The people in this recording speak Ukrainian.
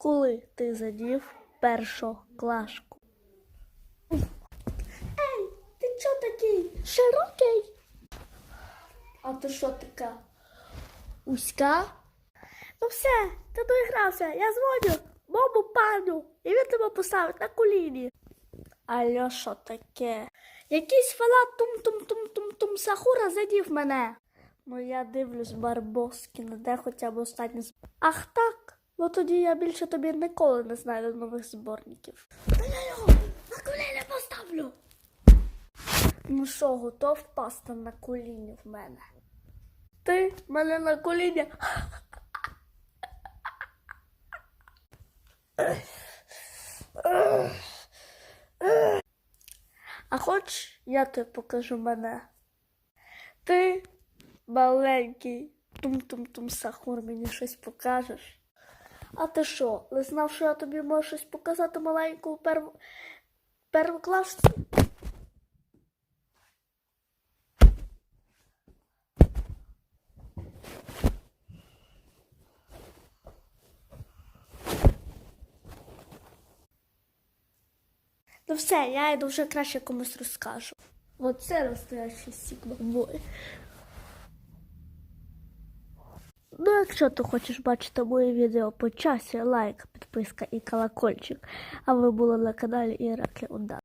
коли ти задів першу клашку? Ей, ти чо такий широкий? А ти що така? Уська? Ну все, ти доігрався, я дзвоню моєму пану, і він тебе поставить на коліні. Алло, що таке? Якийсь фалат тум-тум-тум-тум-тум Сахура задів мене. Ну я дивлюсь, Барбоскін, де хоча б останній. Ах так? Ну тоді я більше тобі ніколи не знайду нових зборників. На коліні поставлю. Ну що, готов впасти на коліні в мене? Ти мене на коліні. А хоч я тобі покажу мене. Ти маленький тум-тум-тум сахур мені щось покажеш. А ти що, не знав, що я тобі можу щось показати маленьку перв... первокласці? Ну все, я йду вже краще комусь розкажу. Оце настоящий сігмабой. Ну, якщо ти хочеш бачити моє відео по часі, лайк, підписка і колокольчик. А ви були на каналі Іраклі Удар.